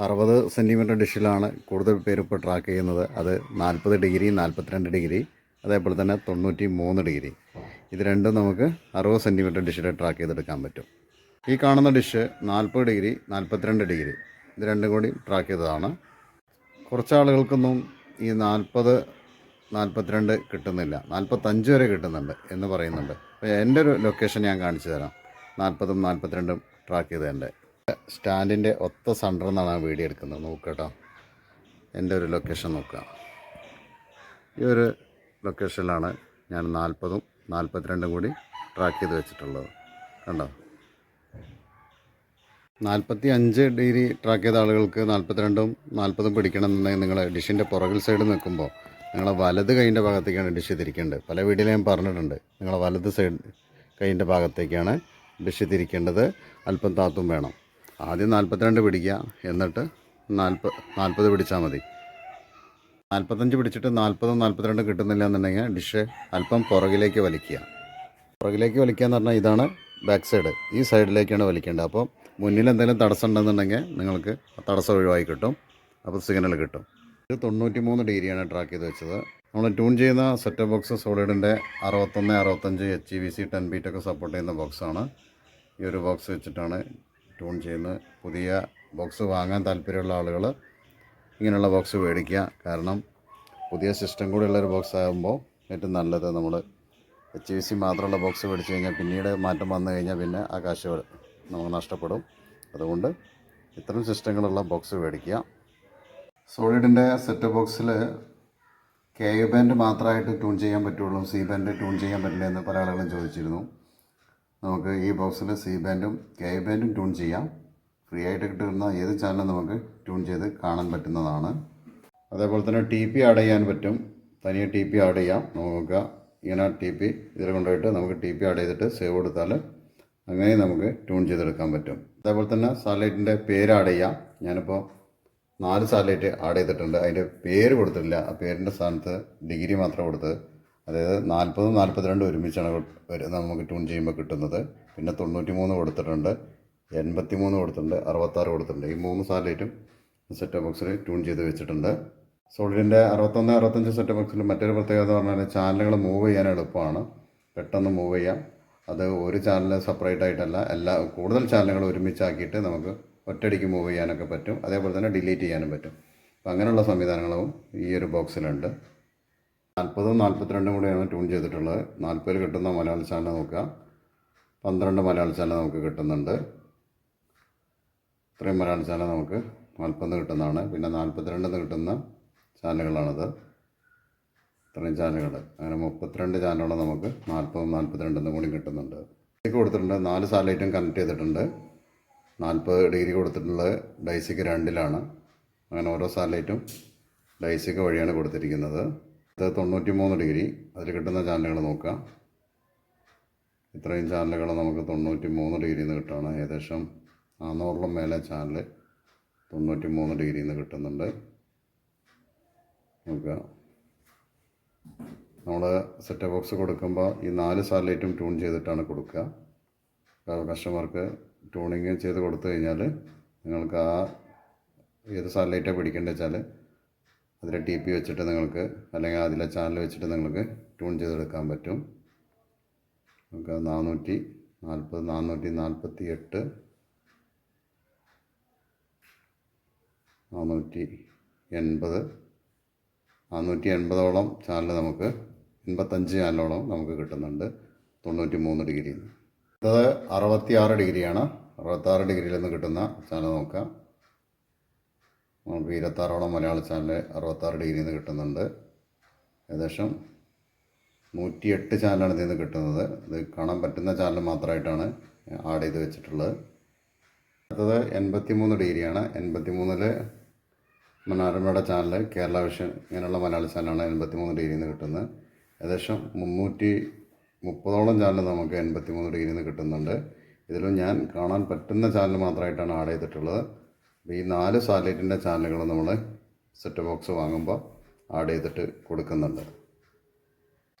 അറുപത് സെന്റിമീറ്റർ ഡിഷിലാണ് കൂടുതൽ പേര് ഇപ്പോൾ ട്രാക്ക് ചെയ്യുന്നത്. അത് നാൽപ്പത് ഡിഗ്രി നാൽപ്പത്തിരണ്ട് ഡിഗ്രി അതേപോലെ തന്നെ തൊണ്ണൂറ്റി മൂന്ന് ഡിഗ്രി. ഇത് രണ്ടും നമുക്ക് അറുപത് സെന്റിമീറ്റർ ഡിഷിൽ ട്രാക്ക് ചെയ്തെടുക്കാൻ പറ്റും. ഈ കാണുന്ന ഡിഷ് നാൽപ്പത് ഡിഗ്രി നാൽപ്പത്തിരണ്ട് ഡിഗ്രി. ഇത് രണ്ടും കൂടി ട്രാക്ക് ചെയ്തതാണ്. കുറച്ച് ആളുകൾക്കൊന്നും ഈ നാൽപ്പത് നാൽപ്പത്തിരണ്ട് കിട്ടുന്നില്ല. നാൽപ്പത്തഞ്ച് വരെ കിട്ടുന്നുണ്ട് എന്ന് പറയുന്നുണ്ട്. അപ്പോൾ എന്റെ ഒരു ലൊക്കേഷൻ ഞാൻ കാണിച്ചു തരാം. നാൽപ്പതും നാൽപ്പത്തിരണ്ടും ട്രാക്ക് ചെയ്തതിന്റെ. സ്റ്റാൻഡിന്റെ ഒത്ത സെന്ററിൽ നിന്നാണ് ആ വീഡിയോ എടുക്കുന്നത്. നോക്കട്ടോ എന്റെ ഒരു ലൊക്കേഷൻ നോക്കുക. ഈ ഒരു ലൊക്കേഷനിലാണ് ഞാൻ നാൽപ്പതും നാൽപ്പത്തിരണ്ടും കൂടി ട്രാക്ക് ചെയ്ത് വെച്ചിട്ടുള്ളത്. കണ്ടോ? നാൽപ്പത്തി അഞ്ച് ഡിഗ്രി ട്രാക്ക് ചെയ്ത ആളുകൾക്ക് നാൽപ്പത്തിരണ്ടും നാൽപ്പതും പിടിക്കണമെന്നുണ്ടെങ്കിൽ നിങ്ങൾ ഡിഷിന്റെ പുറകിൽ സൈഡ് നിൽക്കുമ്പോൾ നിങ്ങളെ വലത് കൈയിന്റെ ഭാഗത്തേക്കാണ് ഡിഷ് തിരിക്കേണ്ടത്. പല വീഡിയോയിലും ഞാൻ പറഞ്ഞിട്ടുണ്ട്. നിങ്ങളെ വലത് സൈഡ് കൈയിന്റെ ഭാഗത്തേക്കാണ് ഡിഷ് തിരിക്കേണ്ടത്. അല്പം താത്തും വേണം. ആദ്യം നാൽപ്പത്തിരണ്ട് പിടിക്കുക എന്നിട്ട് നാൽപ്പ നാൽപ്പത് പിടിച്ചാൽ മതി. നാൽപ്പത്തഞ്ച് പിടിച്ചിട്ട് നാൽപ്പതും നാൽപ്പത്തിരണ്ടും കിട്ടുന്നില്ല എന്നുണ്ടെങ്കിൽ ഡിഷ് അല്പം പുറകിലേക്ക് വലിക്കുക. പുറകിലേക്ക് വലിക്കുക എന്ന് പറഞ്ഞാൽ ഇതാണ് ബാക്ക് സൈഡ്. ഈ സൈഡിലേക്കാണ് വലിക്കേണ്ടത്. അപ്പോൾ മുന്നിൽ എന്തെങ്കിലും തടസ്സം ഉണ്ടെന്നുണ്ടെങ്കിൽ നിങ്ങൾക്ക് തടസ്സം ഒഴിവായി കിട്ടും. അപ്പോൾ സിഗ്നൽ കിട്ടും. ഇത് തൊണ്ണൂറ്റി മൂന്ന് ഡിഗ്രിയാണ് ട്രാക്ക് ചെയ്ത് വെച്ചത്. നമ്മൾ ട്യൂൺ ചെയ്യുന്ന സെറ്റ് ബോക്സ് സോളിഡിന്റെ അറുപത്തൊന്ന് അറുപത്തഞ്ച് H E V C ten ബീറ്റൊക്കെ support ചെയ്യുന്ന ബോക്സാണ് ഈ ഒരു ബോക്സ് വെച്ചിട്ടാണ് ട്യൂൺ ചെയ്യുന്നത് പുതിയ ബോക്സ് വാങ്ങാൻ താല്പര്യമുള്ള ആളുകൾ ഇങ്ങനെയുള്ള ബോക്സ് മേടിക്കുക. കാരണം പുതിയ സിസ്റ്റം കൂടെ ഉള്ളൊരു ബോക്സ് ആകുമ്പോൾ ഏറ്റവും നല്ലത് നമ്മൾ എച്ച് വി സി മാത്രമുള്ള ബോക്സ് മേടിച്ച് കഴിഞ്ഞാൽ പിന്നീട് മാറ്റം വന്നു കഴിഞ്ഞാൽ പിന്നെ ആ കാശ് നമുക്ക് നഷ്ടപ്പെടും. അതുകൊണ്ട് ഇത്തരം സിസ്റ്റങ്ങളുള്ള ബോക്സ് മേടിക്കുക. സോളിഡിന്റെ സെറ്റ് ബോക്സിൽ കെ യു ബാൻഡ് മാത്രമായിട്ട് ട്യൂൺ ചെയ്യാൻ പറ്റുള്ളൂ സി ബാൻഡ് ട്യൂൺ ചെയ്യാൻ പറ്റില്ല എന്ന് പല ആളുകളും ചോദിച്ചിരുന്നു. നമുക്ക് ഈ ബോക്സിൽ സി ബാൻഡും കെ ബാൻഡും ട്യൂൺ ചെയ്യാം. ഫ്രീ ആയിട്ട് കിട്ടുന്ന ഏത് ചാനലും നമുക്ക് ട്യൂൺ ചെയ്ത് കാണാൻ പറ്റുന്നതാണ്. അതേപോലെ തന്നെ ടി പി ആഡ് ചെയ്യാൻ പറ്റും. തനിയെ ടി പി ആഡ് ചെയ്യാം. നോക്കുക. ഇങ്ങനെ ടി പി ഇതിൽ കൊണ്ടുപോയിട്ട് നമുക്ക് ടി പി ആഡ് ചെയ്തിട്ട് സേവ് കൊടുത്താൽ അങ്ങനെ നമുക്ക് ട്യൂൺ ചെയ്തെടുക്കാൻ പറ്റും. അതേപോലെ തന്നെ സാറ്റലൈറ്റിന്റെ പേര് ആഡ് ചെയ്യാം. ഞാനിപ്പോൾ നാല് സാറ്റലൈറ്റ് ആഡ് ചെയ്തിട്ടുണ്ട്. അതിന്റെ പേര് കൊടുത്തിട്ടില്ല. ആ പേരിന്റെ സ്ഥാനത്ത് ഡിഗ്രി മാത്രം കൊടുത്ത് അതായത് നാൽപ്പതും നാൽപ്പത്തിരണ്ടും ഒരുമിച്ചാണ് നമുക്ക് ട്യൂൺ ചെയ്യുമ്പോൾ കിട്ടുന്നത്. പിന്നെ തൊണ്ണൂറ്റി മൂന്ന് കൊടുത്തിട്ടുണ്ട് എൺപത്തി മൂന്ന് കൊടുത്തിട്ടുണ്ട് അറുപത്താറ് കൊടുത്തിട്ടുണ്ട്. ഈ മൂന്ന് സാറ്റലൈറ്റും സെറ്റ് ബോക്സിൽ ട്യൂൺ ചെയ്ത് വെച്ചിട്ടുണ്ട്. സോളിഡിന്റെ അറുപത്തൊന്ന് അറുപത്തഞ്ച് സെറ്റ് ബോക്സിൽ മറ്റൊരു പ്രത്യേകത എന്ന് പറഞ്ഞാൽ ചാനലുകൾ മൂവ് ചെയ്യാൻ എളുപ്പമാണ്. പെട്ടെന്ന് മൂവ് ചെയ്യാം. അത് ഒരു ചാനൽ സെപ്പറേറ്റ് ആയിട്ടല്ല എല്ലാ കൂടുതൽ ചാനലുകൾ ഒരുമിച്ചാക്കിയിട്ട് നമുക്ക് ഒറ്റയടിക്ക് മൂവ് ചെയ്യാനൊക്കെ പറ്റും. അതേപോലെ തന്നെ ഡിലീറ്റ് ചെയ്യാനും പറ്റും. അപ്പം അങ്ങനെയുള്ള സംവിധാനങ്ങളും ഈ ഒരു ബോക്സിലുണ്ട് നാൽപ്പതും നാൽപ്പത്തിരണ്ടും കൂടെയാണ് ട്യൂൺ ചെയ്തിട്ടുള്ളത്. നാൽപ്പതിൽ കിട്ടുന്ന മലയാള ചാനൽ നോക്കുക. പന്ത്രണ്ട് മലയാള ചാനൽ നമുക്ക് കിട്ടുന്നുണ്ട്. ഇത്രയും മലയാള ചാനൽ നമുക്ക് നാൽപ്പത് കിട്ടുന്നതാണ്. പിന്നെ നാൽപ്പത്തിരണ്ടിൽ കിട്ടുന്ന ചാനലുകളാണത്. ഇത്രയും ചാനലുകൾ അങ്ങനെ മുപ്പത്തിരണ്ട് ചാനലുകൾ നമുക്ക് നാൽപ്പതും നാൽപ്പത്തിരണ്ടും കൂടി കിട്ടുന്നുണ്ട്. ഡൈസിക്ക് കൊടുത്തിട്ടുണ്ട്. നാല് സാറ്റലൈറ്റും കണക്ട് ചെയ്തിട്ടുണ്ട്. നാൽപ്പത് ഡിഗ്രി കൊടുത്തിട്ടുള്ളത് ഡൈസിക്ക് രണ്ടിലാണ്. അങ്ങനെ ഓരോ സാറ്റലൈറ്റും ഡൈസിക്ക് വഴിയാണ് കൊടുത്തിരിക്കുന്നത്. ഇത് തൊണ്ണൂറ്റി മൂന്ന് ഡിഗ്രി. അതിൽ കിട്ടുന്ന ചാനലുകൾ നോക്കുക ഇത്രയും ചാനലുകൾ നമുക്ക് തൊണ്ണൂറ്റി മൂന്ന് ഡിഗ്രിയിൽ നിന്ന് കിട്ടുകയാണ്. ഏകദേശം നാനൂറിലും മേലെ ചാനൽ തൊണ്ണൂറ്റി മൂന്ന് ഡിഗ്രിയിൽ നിന്ന് കിട്ടുന്നുണ്ട്. നോക്കുക. നമ്മൾ സെറ്റ് ബോക്സ് കൊടുക്കുമ്പോൾ ഈ നാല് സാറ്റലൈറ്റും ട്യൂൺ ചെയ്തിട്ടാണ് കൊടുക്കുക. കസ്റ്റമർക്ക് ട്യൂണിങ് ചെയ്ത് കൊടുത്തു കഴിഞ്ഞാൽ നിങ്ങൾക്ക് ആ ഏത് സാറ്റലൈറ്റാണ് പിടിക്കേണ്ടത് വെച്ചാൽ അതിലെ ടി പി വെച്ചിട്ട് നിങ്ങൾക്ക് അല്ലെങ്കിൽ അതിലെ ചാനൽ വെച്ചിട്ട് നിങ്ങൾക്ക് ട്യൂൺ ചെയ്തെടുക്കാൻ പറ്റും. നമുക്ക് നാനൂറ്റി നാൽപ്പത് നാനൂറ്റി നാൽപ്പത്തി എട്ട് നാനൂറ്റി എൺപത് നാനൂറ്റി എൺപതോളം ചാനൽ നമുക്ക് എൺപത്തഞ്ച് ചാനലോളം നമുക്ക് കിട്ടുന്നുണ്ട് തൊണ്ണൂറ്റി മൂന്ന് ഡിഗ്രി അത് അറുപത്തി ആറ് ഡിഗ്രിയാണ്. അറുപത്താറ് ഡിഗ്രിയിൽ നിന്ന് കിട്ടുന്ന ചാനൽ നോക്കാം. നമുക്ക് ഇരുപത്താറോളം മലയാള ചാനൽ അറുപത്താറ് ഡിഗ്രിയിൽ നിന്ന് കിട്ടുന്നുണ്ട്. ഏകദേശം നൂറ്റിയെട്ട് ചാനലാണ് ഇതിൽ നിന്ന് കിട്ടുന്നത്. ഇത് കാണാൻ പറ്റുന്ന ചാനൽ മാത്രമായിട്ടാണ് ആഡ് ചെയ്ത് വെച്ചിട്ടുള്ളത്. അടുത്തത് എൺപത്തി മൂന്ന് ഡിഗ്രിയാണ്. എൺപത്തി മൂന്നിൽ മനോരമയുടെ ചാനൽ കേരള വിഷൻ ഇങ്ങനെയുള്ള മലയാള ചാനലാണ് എൺപത്തി മൂന്ന് ഡിഗ്രിയിൽ നിന്ന് കിട്ടുന്നത്. ഏകദേശം മുന്നൂറ്റി മുപ്പതോളം ചാനൽ നമുക്ക് എൺപത്തി മൂന്ന് ഡിഗ്രിയിൽ നിന്ന് കിട്ടുന്നുണ്ട്. ഇതിലും ഞാൻ കാണാൻ പറ്റുന്ന ചാനൽ മാത്രമായിട്ടാണ് ആഡ് ചെയ്തിട്ടുള്ളത്. ഈ നാല് സാറ്റലൈറ്റിന്റെ ചാനലുകൾ നമ്മൾ സെറ്റ് ബോക്സ് വാങ്ങുമ്പോൾ ആഡ് ചെയ്തിട്ട് കൊടുക്കുന്നുണ്ട്.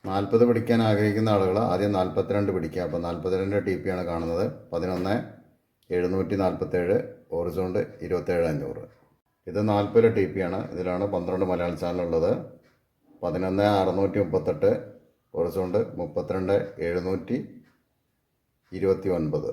നാൽപ്പത് പിടിക്കാൻ ആഗ്രഹിക്കുന്ന ആളുകൾ ആദ്യം നാൽപ്പത്തിരണ്ട് പിടിക്കുക. അപ്പോൾ നാൽപ്പത്തിരണ്ട് ടി പി ആണ് കാണുന്നത്. പതിനൊന്ന് എഴുന്നൂറ്റി നാൽപ്പത്തേഴ് ഓറിസോണ്ട് ഇരുപത്തേഴ് അഞ്ഞൂറ്. ഇത് നാൽപ്പത് ടി പി ആണ്. ഇതിലാണ് പന്ത്രണ്ട് മലയാള ചാനലുള്ളത് പതിനൊന്ന് അറുന്നൂറ്റി മുപ്പത്തെട്ട് ഓറിസോണ്ട് മുപ്പത്തിരണ്ട് എഴുന്നൂറ്റി ഇരുപത്തി ഒൻപത്